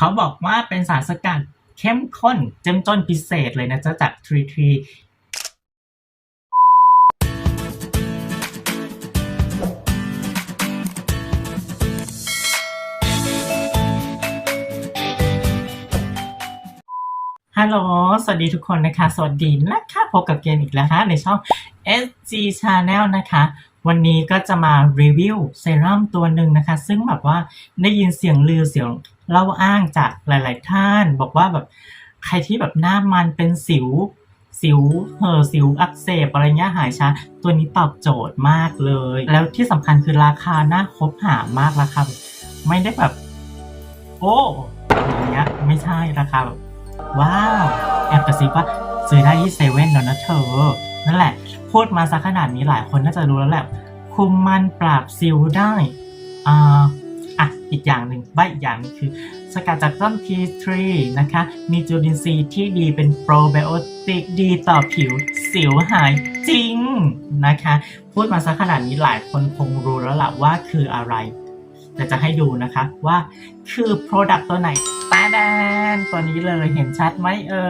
เขาบอกว่าเป็นสารสกัดเข้มข้นเจ้มจนพิเศษเลยนะจ๊ะจากทรีทรีฮัลโหล สวัสดีทุกคนนะคะ สวัสดีนะคะ พบกับเกมอีกแล้วฮะในช่อง SG Channel นะคะ วันนี้ก็จะมารีวิวเซรั่มตัวหนึ่งนะคะ ซึ่งแบบว่าได้ยินเสียงลือเสียง เล่าอ้างจากหลาย ๆ ท่าน บอกว่าแบบใครที่แบบหน้ามันเป็นสิว สิวเห่อสิวอักเสบอะไรเงี้ยหายช้าตัวนี้ตอบโจทย์มากเลย แล้วที่สำคัญคือราคาน่าคบหามากราคาไม่ได้แบบ โอ้อย่างเงี้ยไม่ใช่ราคาแบบว้าวแอบกระซิบว่าซื้อได้ที่เซเว่นแล้วนะเธอ นั่นแหละ พูดมาสักขนาดนี้หลายคนน่าจะรู้แล้วแหละ คุมมันปราบซิลได้ อ่า อะอีกอย่างหนึ่งใบอีกอย่างนึงคือสกัดจากต้นทีทรีนะคะ มีจุลินทรีย์ที่ดีเป็นโปรไบโอติกดีต่อผิวสิวหายจริงนะคะ พูดมาสักขนาดนี้หลายคนคงรู้แล้วล่ะว่าคืออะไรแต่จะให้ดูนะคะว่าคือ Product ตัวไหนตาแดนตัวนี้เลยเห็นชัดไหมเอ่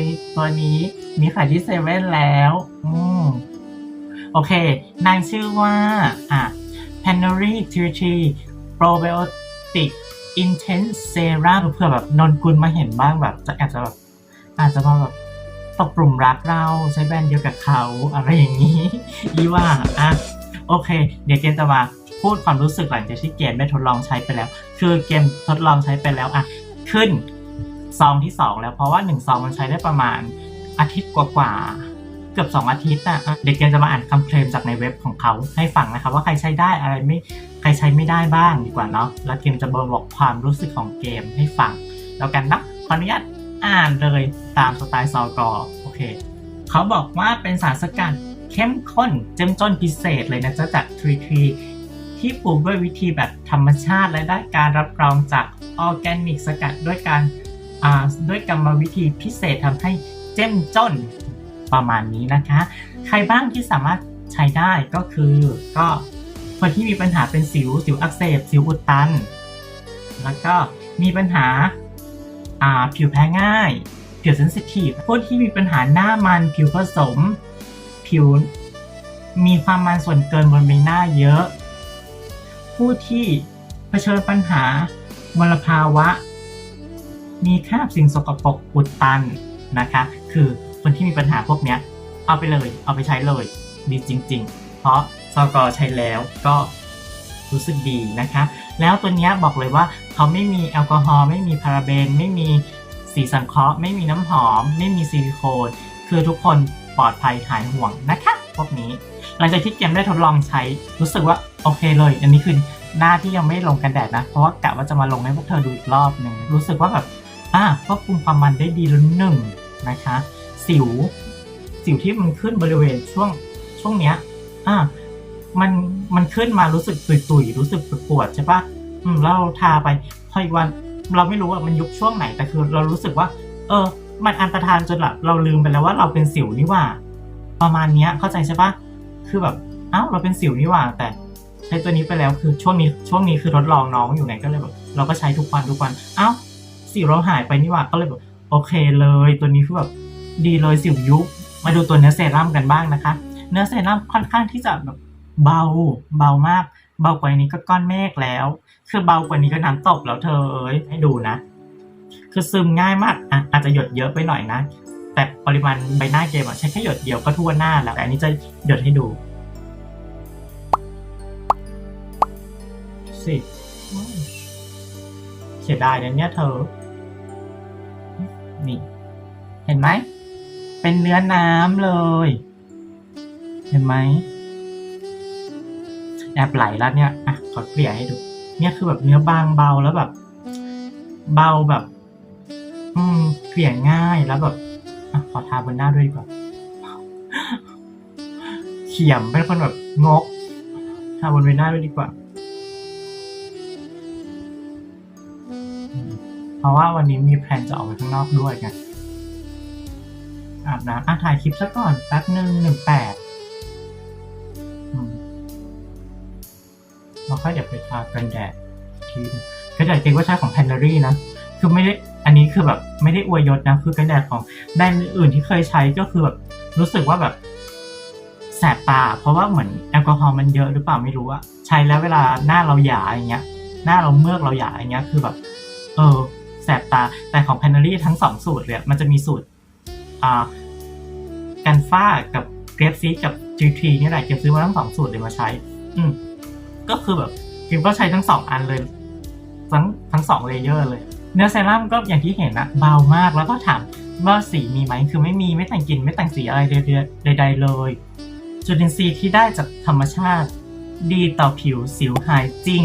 ยตัวนี้มีขายที่เซเว่นแล้ว อืมโอเค นางชื่อว่าอะ p a n o r y t r t Probiotic Intense Serum เพื่อแบบนนกุลมาเห็นบ้างแบบจะแอบจะแบบอาจจะมาแบบตกกลุ่มรักเราใช้แบรนด์เดียวกับเขาอะไรอย่างนี้อีว่าอะโอเค เดี๋ยวเกมจะมาพูดความรู้สึกหลังจากที่เกมได้ทดลองใช้ไปแล้ว คือเกมทดลองใช้ไปแล้วอะขึ้นซองที่ 2 แล้วเพราะว่า1ซองมันใช้ได้ประมาณอาทิตย์กว่าๆ เกือบ 2 อาทิตย์นะอะเด็กเกมจะมาอ่านคำเคลมจากในเว็บของเขาให้ฟังนะคะว่าใครใช้ได้อะไรไม่ใครใช้ไม่ได้บ้างดีกว่าเนาะแล้วเกมจะบอกความรู้สึกของเกมให้ฟัง แล้วกันนะขออนุญาตอ่านเลยตามสไตล์ซอกอโอเคเขาบอกว่าเป็นสารสกัดเข้มข้นเจ้มจนพิเศษเลยนะจ๊ะจากทรีทรีที่ปลูกด้วยวิธีแบบธรรมชาติและได้การรับรองจากออร์แกนิกสกัดด้วยการด้วยกรรมวิธีพิเศษทำให้เจ้มจน ประมาณนี้นะคะ ใครบ้างที่สามารถใช้ได้ก็คือก็คนที่มีปัญหาเป็นสิวสิวอักเสบ สิวอุดตัน แล้วก็มีปัญหาผิวแพ้ง่าย ผิวเซนซิทีฟผู้ที่มีปัญหาหน้ามันผิวผสม ผิวมีความมันส่วนเกินบนใบหน้าเยอะ ผู้ที่เผชิญปัญหามลภาวะ มีคราบสิ่งสกปรกอุดตันนะคะ คือ คนที่มีปัญหาพวกเนี้ย เอาไปเลย เอาไปใช้เลย ดีจริง ๆ เพราะซอกอใช้แล้วก็รู้สึกดีนะคะ แล้วตัวนี้บอกเลยว่าเขาไม่มีแอลกอฮอล์ไม่มีพาราเบน ไม่มีสีสังเคราะห์ ไม่มีน้ำหอม ไม่มีซิลิโคน คือทุกคนปลอดภัยหายห่วงนะคะ พวกนี้ หลังจากที่เกมได้ทดลองใช้รู้สึกว่าโอเคเลย อันนี้คือหน้าที่ยังไม่ลงกันแดดนะ เพราะว่ากะว่าจะมาลงให้พวกเธอดูอีกรอบหนึ่งรู้สึกว่าแบบอะควบคุมความมันได้ดีแล้วหนึ่งนะคะ สิว สิวที่มันขึ้นบริเวณช่วงช่วงเนี้ย อะมันมันขึ้นมารู้สึกตุยๆรู้สึกปวดๆใช่ปะอืมแล้วเราทาไปพออีกวัน เราไม่รู้ว่ามันยุบช่วงไหนแต่คือ เรารู้สึกว่า เออ มันอันตรธานจนแบบเราลืมไปแล้วว่าเราเป็นสิวนี่ว่า ประมาณเนี้ยเข้าใจใช่ปะคือแบบอ้าวเราเป็นสิวนี่ว่า แต่ใช้ตัวนี้ไปแล้วคือช่วงนี้ช่วงนี้คือทดลองน้องอยู่ไงก็เลยแบบเราก็ใช้ทุกวันทุกวันอ้าวสิวเราหายไปนี่ว่าก็เลยแบบโอเคเลย ตัวนี้คือแบบ ดีเลยสิวยุบมาดูตัวเนื้อเซรั่มกันบ้างนะคะ เนื้อเซรั่มค่อนข้างที่จะแบบเบาเบามาก เบากว่านี้ก็ก้อนเมฆแล้ว คือเบากว่านี้ก็น้ำตกแล้วเธอเอ้ยให้ดูนะ คือซึมง่ายมากอะอาจจะหยดเยอะไปหน่อยนะ แต่ปริมาณใบหน้าเกมอะใช้แค่หยดเดียวก็ทั่วหน้าแล้วแต่อันนี้จะหยดให้ดูสิเสียดายนะเนี่ยเธอ นี่ เห็นไหม เป็นเนื้อน้ำเลย เห็นไหมแอบไหลแล้วเนี่ยอะขอเกลี่ยให้ดู เนี่ยคือแบบเนื้อบางเบาแล้วแบบ เบาแบบ อืมเกลี่ยง่ายแล้วแบบอะขอทาบนหน้าด้วยดีกว่าเขียมเป็นคนแบบงกทาบนใบหน้าด้วยดีกว่าเพราะว่าวันนี้มีแพลนจะออกไปข้างนอกด้วยไง อาบน้ำอะถ่ายคลิปซะก่อนแป๊บหนึ่งหนึ่งแปดเราค่อยเดี๋ยวไปทากันแดดทีกันแดดเก่งว่าใช้ของแพนนารี่นะ คือไม่ได้ อันนี้คือแบบไม่ได้อวยยศนะ คือกันแดดของแบรนด์อื่นที่เคยใช้ก็คือแบบรู้สึกว่าแบบแสบตา เพราะว่าเหมือนแอลกอฮอล์มันเยอะหรือเปล่าไม่รู้อะใช้แล้วเวลาหน้าเราหยาอย่างเงี้ย หน้าเราเมือกเราหยาอย่างเงี้ย คือแบบ เออแสบตา แต่ของ p a n น r y ทั้งสองสูตรเลยมันจะมีสูตร กันฝ้ากับเกรฟซีกับ G3 นี่แหละเก็บซื้อมาทั้งสองสูตรเลยมาใช้ อืมก็คือแบบกิมก็ใช้ทั้งสองอันเลย ทั้งทั้งสองเลเยอร์เลย เนื้อเซรั่มก็อย่างที่เห็นนะเบามากแล้วก็ถามว่าสีมีไหมคือไม่มีไม่แต่งกลิ่นไม่แต่งสีอะไรใดๆเลย จุลินทรีย์ที่ได้จากธรรมชาติ ดีต่อผิวสิวหายจริง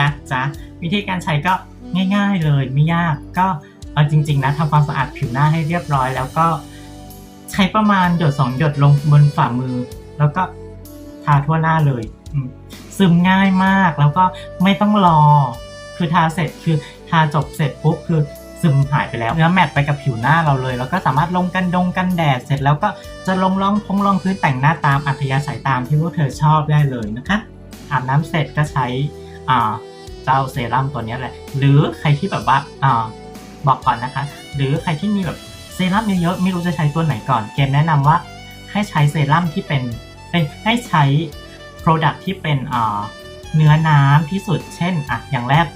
นะจ๊ะ วิธีการใช้ก็ง่าย ๆเลยไม่ยากก็ เอาจริง ๆ นะทำความสะอาดผิวหน้าให้เรียบร้อย แล้วก็ใช้ประมาณหยดสองหยดลงบนฝ่ามือ แล้วก็ทาทั่วหน้าเลยซึมง่ายมากแล้วก็ไม่ต้องรอ คือทาเสร็จคือทาจบเสร็จปุ๊บคือซึมหายไปแล้วเนื้อแมทไปกับผิวหน้าเราเลย แล้วก็สามารถลงกันดงกันแดดเสร็จแล้วก็จะลงรองพงรองพื้นแต่งหน้าตามอัธยาศัยตามที่พวกเธอชอบได้เลยนะคะอาบน้ำเสร็จก็ใช้เจ้าเซรั่มตัวนี้แหละ หรือใครที่แบบว่า บอกก่อนนะคะ หรือใครที่มีแบบเซรั่มเยอะๆไม่รู้จะใช้ตัวไหนก่อน เกมแนะนำว่าให้ใช้เซรั่มที่เป็นเอ้ยให้ใช้ Product ที่เป็นอ่าเนื้อน้ำที่สุด เช่นอะอย่างแรก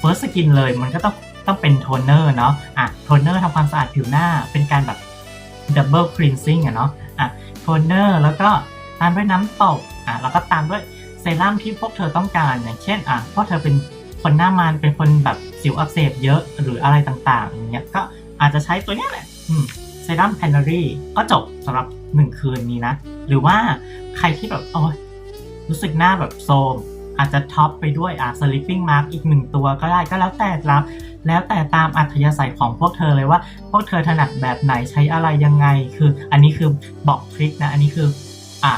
First Skin เลยมันก็ต้องต้องเป็นโทนเนอร์เนาะอะโทนเนอร์ทำความสะอาดผิวหน้าเป็นการแบบ Double Cleansing อะเนาะอะโทนเนอร์แล้วก็ตามด้วยน้ำตกอะแล้วก็ตามด้วยเซรั่มที่พวกเธอต้องการอย่างเช่นอะพวกเธอเป็นคนหน้ามันเป็นคนแบบ สิวอักเสบเยอะหรืออะไรต่างๆอย่างเงี้ยก็อาจจะใช้ตัวเนี้ยแหละเซรั่มแพนนารีก็จบสำหรับ 1 คืนนี้นะ หรือว่าใครที่แบบโอ้ยรู้สึกหน้าแบบโซมอาจจะท็อปไปด้วยอะ sleeping mask อีกหนึ่งตัวก็ได้ก็แล้วแต่รับแล้วแต่ตามอัธยาศัยของพวกเธอเลยว่า พวกเธอถนัดแบบไหนใช้อะไรยังไง คือ อันนี้คือบอกทริคนะ อันนี้คืออ่า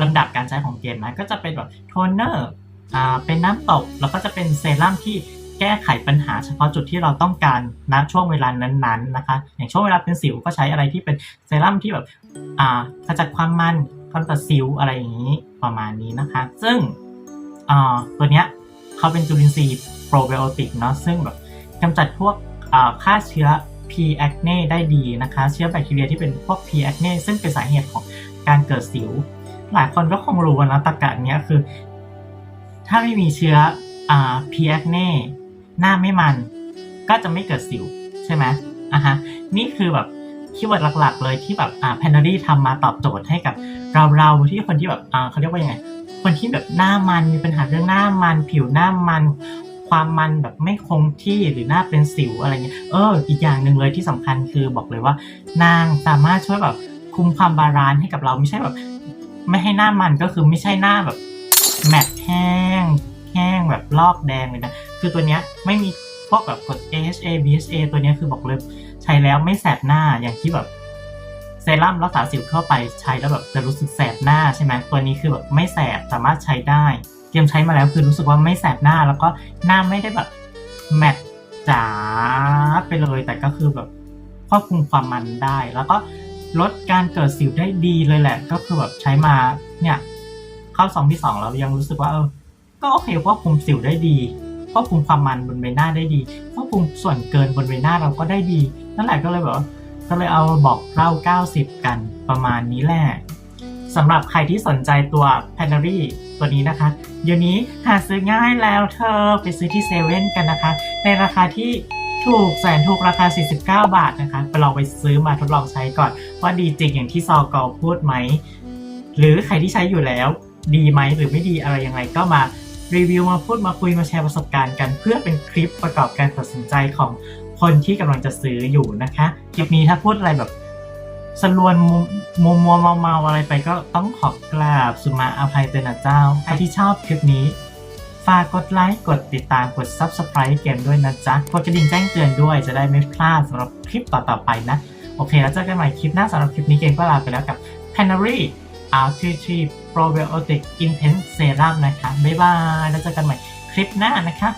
ลำดับการใช้ของเกมนะก็จะเป็นแบบโทนเนอร์อ่าเป็นน้ำตกแล้วก็จะเป็นเซรั่มที่ แก้ไขปัญหาเฉพาะจุดที่เราต้องการณช่วงเวลานั้นๆนะคะ อย่างช่วงเวลาเป็นสิวก็ใช้อะไรที่เป็นเซรั่มที่แบบอ่าขจัดความมันกำจัดสิวอะไรอย่างนี้ประมาณนี้นะคะ ซึ่งอ่าตัวเนี้ยเขาเป็นจุลินทรีย์โปรไบโอติกเนาะซึ่งแบบกำจัดพวกอ่าฆ่าเชื้อ P. acne ได้ดีนะคะ เชื้อแบคทีเรียที่เป็นพวก P. acne ซึ่งเป็นสาเหตุของการเกิดสิว หลายคนก็คงรู้นะตะกะเนี้ยคือ ถ้าไม่มีเชื้ออ่า P. acne หน้าไม่มัน ก็จะไม่เกิดสิวใช่ไหมอะฮะนี่คือแบบคีย์เวิร์ดหลัก ๆ เลยที่แบบอ่าแพนนารี่ทำมาตอบโจทย์ให้กับเราเราที่คนที่แบบอ่าเขาเรียกว่ายังไงคนที่แบบหน้ามันมีปัญหาเรื่องหน้ามัน ผิวหน้ามัน ความมันแบบไม่คงที่หรือหน้าเป็นสิวอะไรเงี้ยเออ อีกอย่างหนึ่งเลยที่สำคัญคือบอกเลยว่า นางสามารถช่วยแบบคุมความบาลานซ์ให้กับเราไม่ใช่แบบ ไม่ให้หน้ามันก็คือไม่ใช่หน้าแบบแมตต์แห้ง แห้งแบบลอกแดงเลยนะ คือตัวเนี้ยไม่มีพวกแบบกด AHA BHA ตัวเนี้ยคือบอกเลยใช้แล้วไม่แสบหน้าอย่างที่แบบเซรั่มรักษาสิวทั่วไปใช้แล้วแบบจะรู้สึกแสบหน้าใช่ไหมตัวนี้คือแบบไม่แสบสามารถใช้ได้ เกมใช้มาแล้วคือรู้สึกว่าไม่แสบหน้าแล้วก็หน้าไม่ได้แบบแมตต์จ๋าไปเลยแต่ก็คือแบบควบคุมความมันได้ แล้วก็ลดการเกิดสิวได้ดีเลยแหละ ก็คือแบบใช้มาเนี่ยเข้าซองที่สองเรายังรู้สึกว่าเออ ก็โอเคควบคุมสิวได้ดีควบคุมความมันบนใบหน้าได้ดีควบคุมส่วนเกินบนใบหน้าเราก็ได้ดี นั่นแหละก็เลยแบบว่าก็เลยเอาบอกเล่า 90 กันประมาณนี้แหละสำหรับใครที่สนใจตัว p a n a r y ตัวนี้นะคะ เดี๋ยวนี้หาซื้อง่ายแล้วเธอไปซื้อที่เซเว่นกันนะคะ ในราคาที่ถูกแสนถูกราคา 49 บาทนะคะ ไปลองไปซื้อมาทดลองใช้ก่อน ว่าดีจริงอย่างที่ซอกอพูดไหม หรือใครที่ใช้อยู่แล้ว ดีไหมหรือไม่ดีอะไรยังไงก็มา รีวิวมาพูดมาคุยมาแชร์ประสบการณ์กันเพื่อเป็นคลิปประกอบการตัดสินใจของคนที่กำลังจะซื้ออยู่นะคะ คลิปนี้ถ้าพูดอะไรแบบสลวนมัวมัวเมาเมาๆอะไรไปก็ต้องขอกราบสุมาอภัยเตนะเจ้าใครที่ชอบคลิปนี้ ฝากกดไลค์กดติดตามกด Subscribe เกมด้วยนะจ๊ะ กดกระดิ่งแจ้งเตือนด้วยจะได้ไม่พลาดสำหรับคลิปต่อๆไปนะ โอเค แล้วเจอกันใหม่คลิปหน้าสำหรับคลิปนี้เกมก็ลาไปแล้วกับ p a n a r y R33 Probiotic Intense Serum นะคะ บ๊ายบาย แล้วเจอกันใหม่คลิปหน้านะคะ